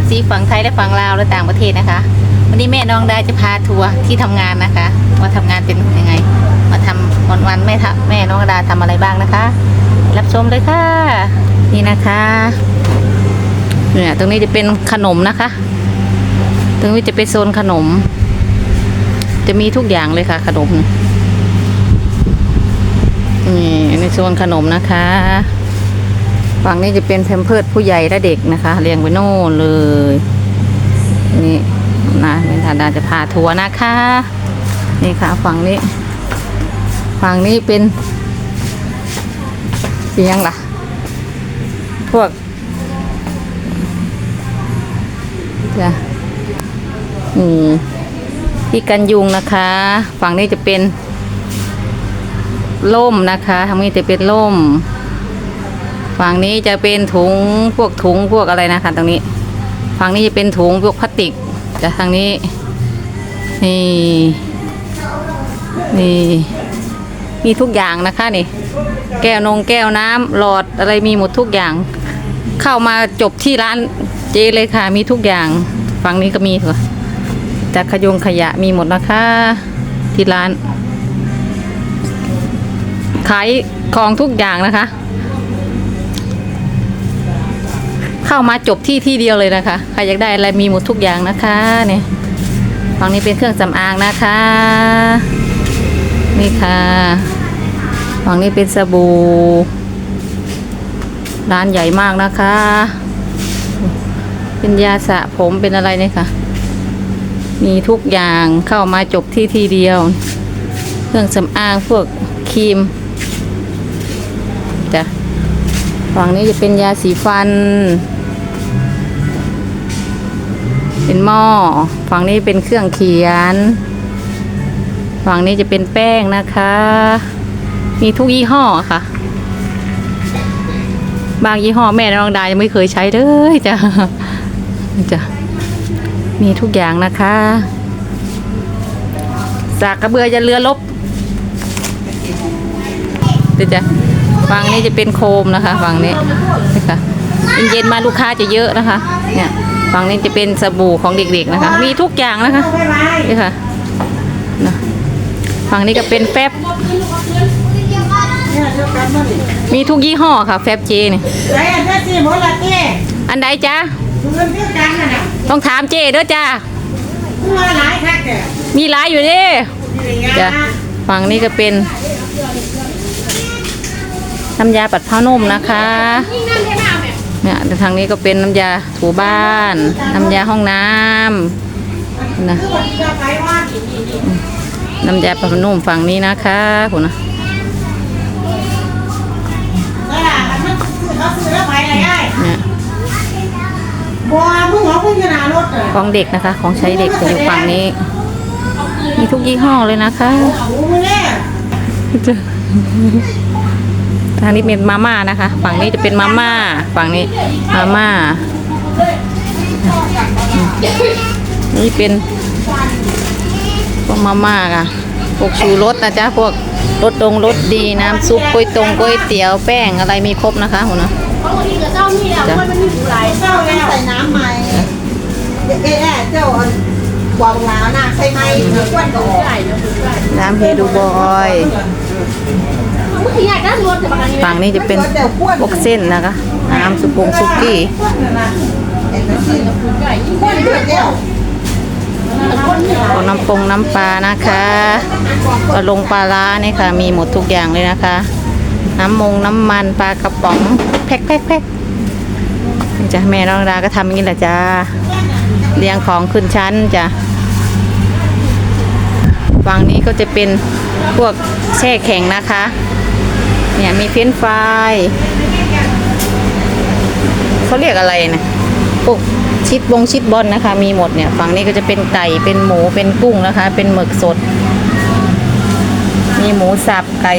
FC ฝั่งไทยและฝั่งลาวและต่างประเทศนะคะ วันนี้แม่น้องได้จะพาทัวร์ที่ทำงานนะคะว่าทำงานเป็นยังไง มาทำวันวันแม่ทำแม่น้องดาทำอะไรบ้างนะคะ รับชมเลยค่ะ นี่นะคะเนี่ยตรงนี้จะเป็นขนมนะคะ ตรงนี้จะเป็นโซนขนม จะมีทุกอย่างเลยค่ะ ขนมนี่ในโซนขนมนะคะ ฝั่งนี้จะเป็นแพมเพิร์ดผู้ใหญ่และเด็กนะคะเรียงไว้โน่นเลย นี่นะเมธาดาจะพาทัวร์นะคะ นี่ค่ะฝั่งนี้ ฝั่งนี้เป็นเสียงล่ะ พวกจะนี่ที่กันยุงนะคะ ฝั่งนี้จะเป็นล่มนะคะทางนี้จะเป็นล่ม ฝั่งนี้จะเป็นถุงพวกถุงพวกอะไรนะคะ ตรงนี้ ฝั่งนี้จะเป็นถุงพวกพลาสติกแต่ทางนี้ นี่นี่ มีทุกอย่างนะคะนี่ แก้วนงแก้วน้ำหลอดอะไรมีหมดทุกอย่าง เข้ามาจบที่ร้านเจเลยค่ะ มีทุกอย่าง ฝั่งนี้ก็มีค่ะจากขยงขยะมีหมดนะคะ ที่ร้าน ขายของทุกอย่างนะคะ เข้ามาจบที่ที่เดียวเลยนะคะ ใครอยากได้อะไรมีหมดทุกอย่างนะคะเนี่ยฝั่งนี้เป็นเครื่องสำอางนะคะ นี่ค่ะฝั่งนี้เป็นสบู่ร้านใหญ่มากนะคะ เป็นยาสระผมเป็นอะไรเนี่ยค่ะ มีทุกอย่างเข้ามาจบที่ที่เดียว เครื่องสำอางพวกครีมจ้ะฝั่งนี้จะเป็นยาสีฟัน เป็นหม้อ ฝั่งนี้เป็นเครื่องเขียน ฝั่งนี้จะเป็นแป้งนะคะ มีทุกยี่ห้อค่ะ บางยี่ห้อแม่น้องดายังไม่เคยใช้เลยจ้ะจ้ะมีทุกอย่างนะคะสากกระเบือจะเรือลบเดี๋ยวจ้ะฝั่งนี้จะเป็นโคมนะคะฝั่งนี้นะคะเย็นๆมาลูกค้าจะเยอะนะคะ เนี่ย ฝั่งนี้จะเป็นสบู่ของเด็กๆนะคะ มีทุกอย่างนะคะนี่ค่ะนะฝั่งนี้ก็เป็นแฟบ มีทุกยี่ห้อค่ะ แฟบเจนี่ไอ้อันนี้สิหมดละเจ้อันใดจ้าเงินเท่ากันน่ะนะต้องถามเจเด้อจ้าตัวหลายคักแกมีหลายอยู่เด้นี่ไงจ้ะฝั่งนี้ก็เป็นน้ำยาปัดผ้านุ่มนะคะ เนี่ยแต่ทางนี้ก็เป็นน้ำยาถูบ้าน น้ำยาห้องน้ำนะน้ำยาปัดผ้านุ่มฝั่งนี้นะคะคุณนะเนี่ยบัวมึงหัวมึงขนาดรถเลยของเด็กนะคะ ของใช้เด็กจะอยู่ฝั่งนี้ มีทุกยี่ห้อเลยนะคะ ทางนี้เป็นมาม่านะคะ ฝั่งนี้จะเป็นมาม่า ฝั่งนี้มาม่า นี่เป็นพวกมาม่าค่ะพวกชูรสนะจ๊ะพวกรสดงรสดีน้ำซุปก๋วยตรงก๋วยเตี๋ยวแป้งอะไรมีครบนะคะหัวนะเพราะบางทีกับเจ้านี่แหละมันมีผู้หลายเจ้าแล้วใส่น้ำใหม่เอ๊ะเอ๊ะเจ้าอันวางน้ำน่ะใส่ไหมเดี๋ยวควันก็ออกใหญ่เนาะผู้หลายน้ำเฮดูบอย ฝั่งนี้จะเป็นพวกเส้นนะคะน้ำสุปงซุกี้ควันน่ะนะเอ็นสิใหญ่ยิ่งควันเดือดแล้วพวกน้ำปงน้ำปลานะคะปลาลงปลาร้านี่ค่ะ มีหมดทุกอย่างเลยนะคะ น้ำมงน้ำมันปลากระป๋องแพ็คแพ็คแพ็คจ้ะแม่น้องดาก็ทำอย่างนี้แหละจ้าเรียงของขึ้นชั้นจ้ะฝั่งนี้ก็จะเป็นพวกแช่แข็งนะคะ เนี่ยมีเฟรนช์ฟรายเขาเรียกอะไรนะพวกชิดบงชิดบอลนะคะ มีหมดเนี่ยฝั่งนี้ก็จะเป็นไก่เป็นหมูเป็นกุ้งนะคะ เป็นหมึกสด มีหมูสับไก่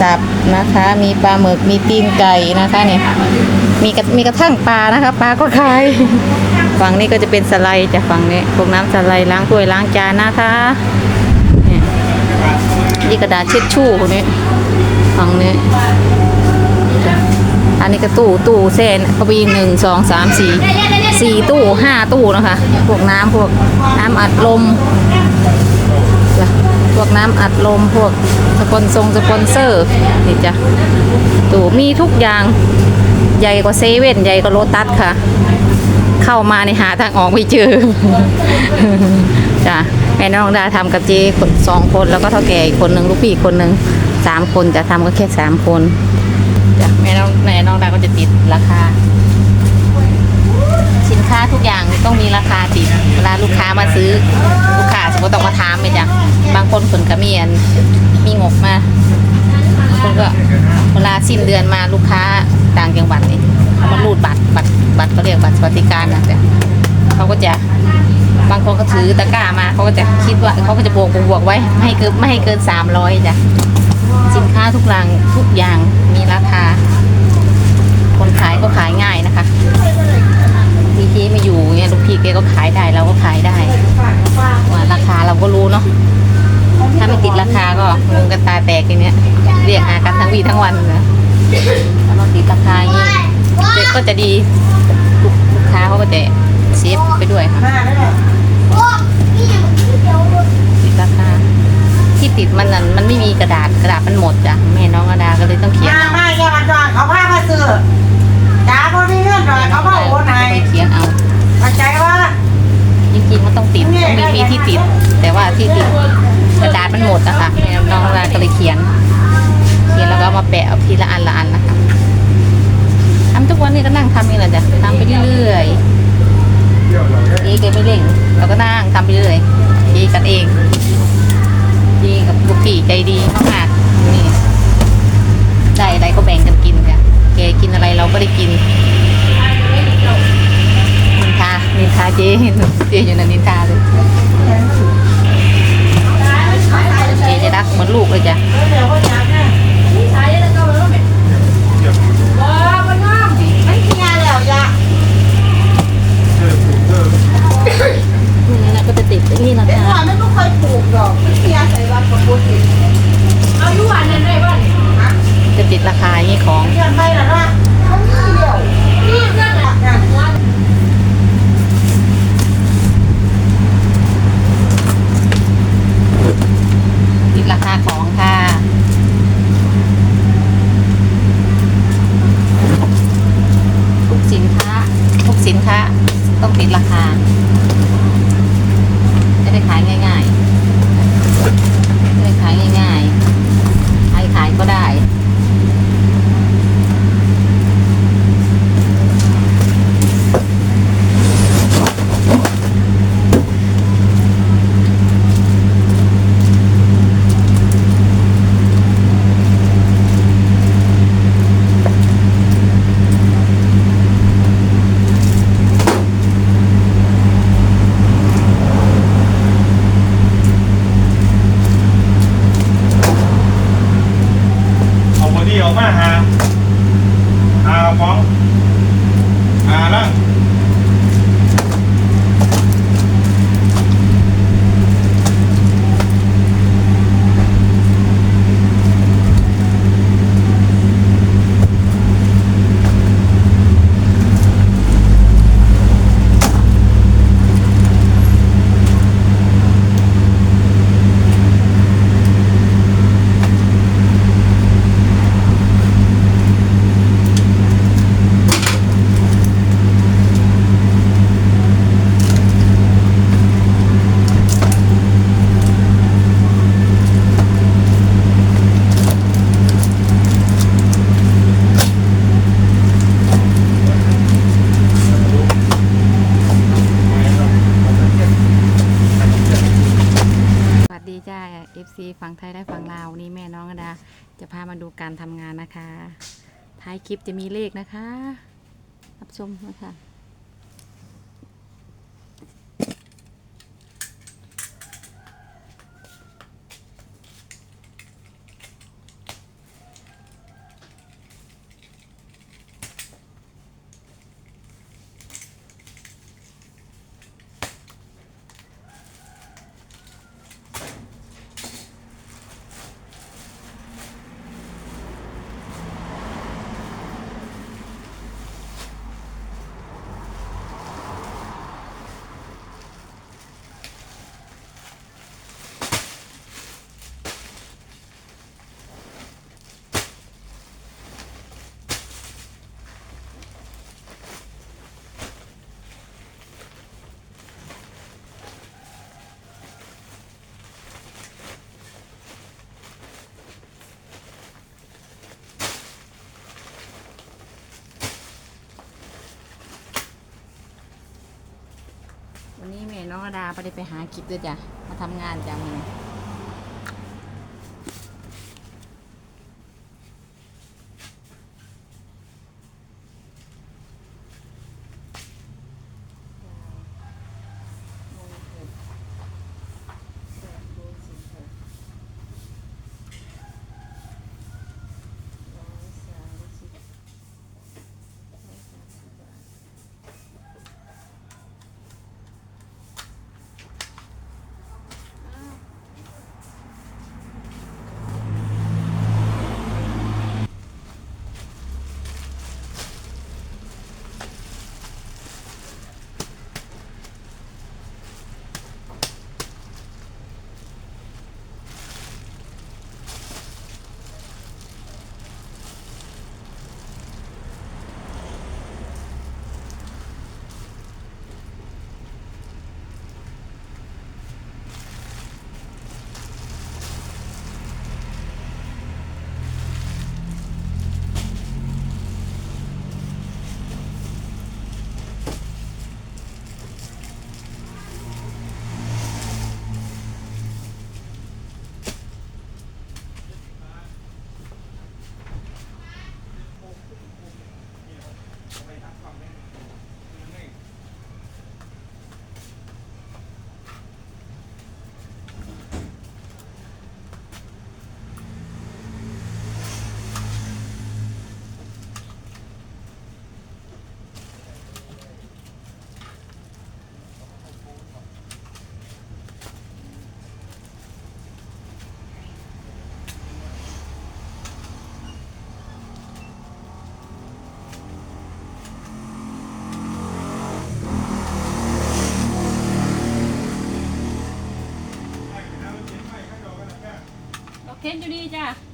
สับนะคะ มีปลาหมึกมีตีนไก่นะคะเนี่ยมีกระมีกระทั่งปลานะคะปลาก็ขายฝั่งนี้ก็จะเป็นสไลด์จากฝั่งนี้พวกน้ำสไลด์ล้างถ้วยล้างจานนะคะนี่ยนี่กระดาษเช็ดชู่คนนี้ ฝั่งนี้ อันนี้ก็ตู้ตู้เส้นก็มีหนึ่งสองสามสี่สี่ตู้ห้าตู้นะคะ พวกน้ำพวกน้ำอัดลม พวกน้ำอัดลมพวกสปอนซงสปอนเซอร์นี่จ้ะตู้มีทุกอย่างใหญ่กว่าเซเว่นใหญ่กว่าโลตัสค่ะ เข้ามาในหาทางออกไม่เจอจ้ะแม่น้องดาทำกับเจคนสองคนแล้วก็เท่าแก่อีกคนหนึ่งลูกพี่อีกคนหนึ่ง สามคนจะทำก็แค่สามคนจ้ะแม่น้องแม่น้องดาก็จะติดราคา สินค้าทุกอย่างต้องมีราคาติดเวลาลูกค้ามาซื้อลูกค้าสมมติต้องมาถามไปจ้ะบางคนคนก็มีอันมีงบมาบางคนก็เวลาสิ้นเดือนมาลูกค้าต่างจังหวัดนี่เขามารูดบัตรบัตรบัตรเขาเรียกบัตรสวัสดิการนะจ้ะเขาก็จะบางคนก็ถือตะกร้ามาเขาก็จะคิดว่าเขาก็จะบวกบวกไว้ไม่ให้เกินไม่ให้เกินสามร้อยจ้ะ สินค้าทุกรางทุกอย่างมีราคา คนขายก็ขายง่ายนะคะทีเจไม่อยู่เนี่ยลูกพี่แกก็ขายได้เราก็ขายได้ว่าราคาเราก็รู้เนาะถ้าไม่ติดราคาก็งงกันตาแตกอย่างเนี้ยเรียกหากันทั้งวีทั้งวันนะถ้าเราติดราคาอย่างนี้เด็กก็จะดีลูกลูกค้าเขาก็จะเซฟไปด้วยค่ะ มาแล้วแหละ ติดราคา ที่ ติดมันนั่นมันไม่มีกระดาษกระดาษมันหมดจ้ะแม่น้องอดาก็เลยต้องเขียนมาเอามาอย่ามาจอดเขาพามาซื้อจ้าพอมีเงื่อนหน่อยเขามาโอนให้เขียนเอาเข้าใจว่าจริงๆมันต้องติดต้องมีมีที่ติด แต่ว่าที่ติดกระดาษมันหมดนะคะแม่น้องราก็เลยเขียน เขียนแล้วก็เอามาแปะเอาทีละอันละอันนะคะทำทุกวันนี้ก็นั่งทำนี่แหละจ้ะทำไปเรื่อยๆเอแกไม่เร่งเราก็นั่งทำไปเรื่อยเอกันเอง เอกับลูกพี่ใจดีมากๆนี่ได้อะไรก็แบ่งกันกินจ้ะแกกินอะไรเราก็ได้กินนินทานินทาเจ๊เจ๊อยู่ในนินทาเลยเจ๊จะรักเหมือนลูกเลยจ้ะเดี๋ยวเขาจับนะนี่ใช้แล้ก็มันเป็นว้าวมันงมันเคลียร์แล้วจ้ะนี่นะก็จะติดนี่นะคะ ลูกดอกมันเคลียร์ใส่วัดประพุทธอีกเอาอยู่อันนั้นได้บ้างฮะจะติดราคาอย่างนี้ของเคลียร์ไปแล้วนะ ลิปจะมีเลขนะคะ รับชมนะคะ วันนี้แม่น้องระดาไปได้ไปหากิบด้วยจ้ะ มาทำงานจ้ะมึงโอ เคอยู่ดีจ้ะ